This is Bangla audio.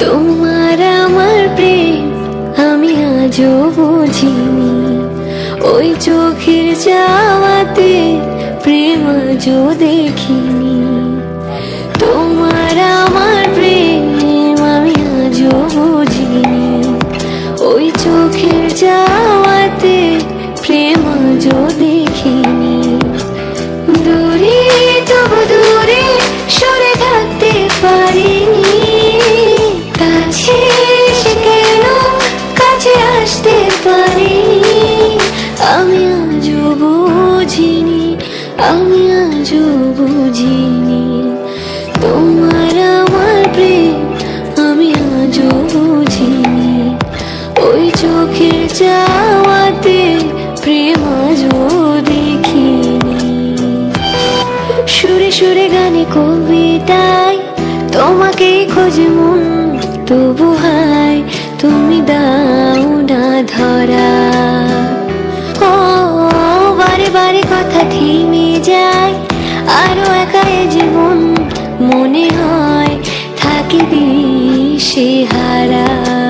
তোমার আমার প্রেম, আমি আজও বুঝিনি। ওই চোখের যাওয়াতে প্রেম আজও দেখিনি। তোমার আমার প্রেম, আমি আজও বুঝিনি। ওই চোখের যাওয়াতে প্রেম আজও দেখিনি। পারিনি আমি আজও বুঝিনি, আমি আজও বুঝিনি। তোমার আমার প্রেম, আমি আজও বুঝিনি। ওই চোখের যাওয়াতে প্রেম আজও দেখিনি। সুরে সুরে গানে কবিতায় তোমাকে খোঁজে মন, তবু হায় আরও একাই জীবন মনে হয় থাকি দিশে হারা।